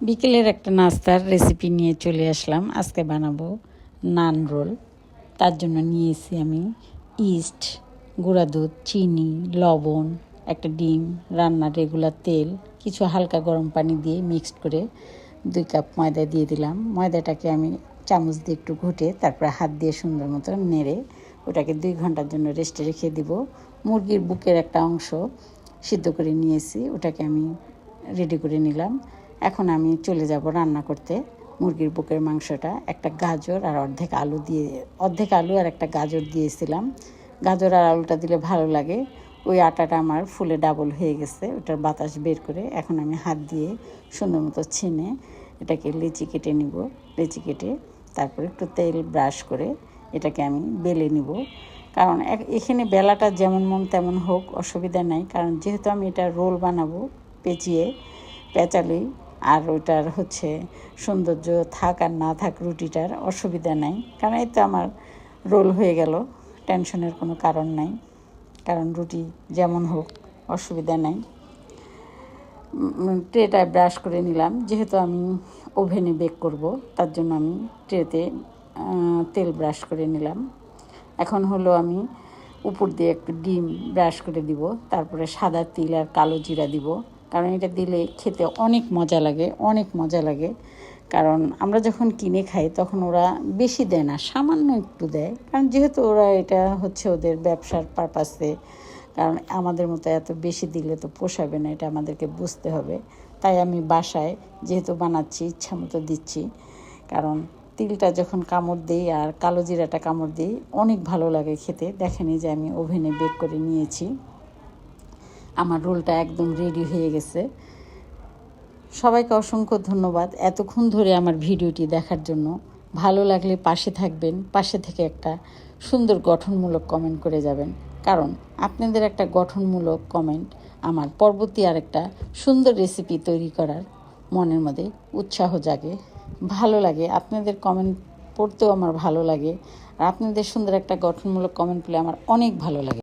বিকেলের একটা নাস্তার রেসিপি নিয়ে চলে আসলাম। আজকে বানাবো নান রোল। তার জন্য নিয়েছি আমি ইস্ট, গুঁড়া দুধ, চিনি, লবণ, একটা ডিম, রান্নার রেগুলার তেল, কিছু হালকা গরম পানি দিয়ে মিক্সড করে দুই কাপ ময়দা দিয়ে দিলাম। ময়দাটাকে আমি চামচ দিয়ে একটু ঘুটে তারপরে হাত দিয়ে সুন্দর মতো নেড়ে ওটাকে দুই ঘণ্টার জন্য রেস্টে রেখে দিব। মুরগির বুকের একটা অংশ সিদ্ধ করে নিয়েছি। ওটাকে আমি রেডি করে নিলাম। এখন আমি চলে যাব রান্না করতে। মুরগির বুকের মাংসটা একটা গাজর আর অর্ধেক আলু দিয়ে, অর্ধেক আলু আর একটা গাজর দিয়েছিলাম। গাজর আর আলুটা দিলে ভালো লাগে। ওই আটাটা আমার ফুলে ডাবল হয়ে গেছে, ওটার বাতাস বের করে এখন আমি হাত দিয়ে সুন্দর মতো ছেনে এটাকে লিচি কেটে নিব, লিচি কেটে তারপরে একটু তেল ব্রাশ করে এটাকে আমি বেলে নিব। কারণ এখানে বেলাটা যেমন মন তেমন হোক, অসুবিধা নাই। কারণ যেহেতু আমি এটা রোল বানাবো পেঁচিয়ে পেঁচালি আর ওইটার হচ্ছে সৌন্দর্য থাক আর না থাক রুটিটার অসুবিধা নাই। কারণ এতে আমার রোল হয়ে গেল, টেনশনের কোনো কারণ নাই। কারণ রুটি যেমন হোক, অসুবিধা নাই। ট্রেটায় ব্রাশ করে নিলাম। যেহেতু আমি ওভেনে বেক করব, তার জন্য আমি ট্রেতে তেল ব্রাশ করে নিলাম। এখন হলো আমি উপর দিয়ে একটু ডিম ব্রাশ করে দিব, তারপরে সাদা তিল আর কালো জিরা দিব। কারণ এটা দিলে খেতে অনেক মজা লাগে, অনেক মজা লাগে। কারণ আমরা যখন কিনে খাই, তখন ওরা বেশি দেয় না, সামান্য একটু দেয়। কারণ যেহেতু ওরা এটা হচ্ছে ওদের ব্যবসার পারপাসে কারণ আমাদের মতো এত বেশি দিলে তো পোষাবে না, এটা আমাদেরকে বুঝতে হবে। তাই আমি বাসায় যেহেতু বানাচ্ছি, ইচ্ছা মতো দিচ্ছি। কারণ তিলটা যখন কামড় দিই আর কালো জিরাটা কামড় দিই, অনেক ভালো লাগে খেতে। দেখেনি যে আমি ওভেনে বেক করে নিয়েছি। আমার রোলটা একদম রেডি হয়ে গেছে। সবাইকে অসংখ্য ধন্যবাদ এতক্ষণ ধরে আমার ভিডিওটি দেখার জন্য। ভালো লাগলে পাশে থাকবেন, পাশে থেকে একটা সুন্দর গঠনমূলক কমেন্ট করে যাবেন। কারণ আপনাদের একটা গঠনমূলক কমেন্ট আমার পরবর্তী আরেকটা সুন্দর রেসিপি তৈরি করার মনের মধ্যে উৎসাহ জাগে, ভালো লাগে। আপনাদের কমেন্ট পড়তেও আমার ভালো লাগে। আর আপনাদের সুন্দর একটা গঠনমূলক কমেন্ট পেলে আমার অনেক ভালো লাগে।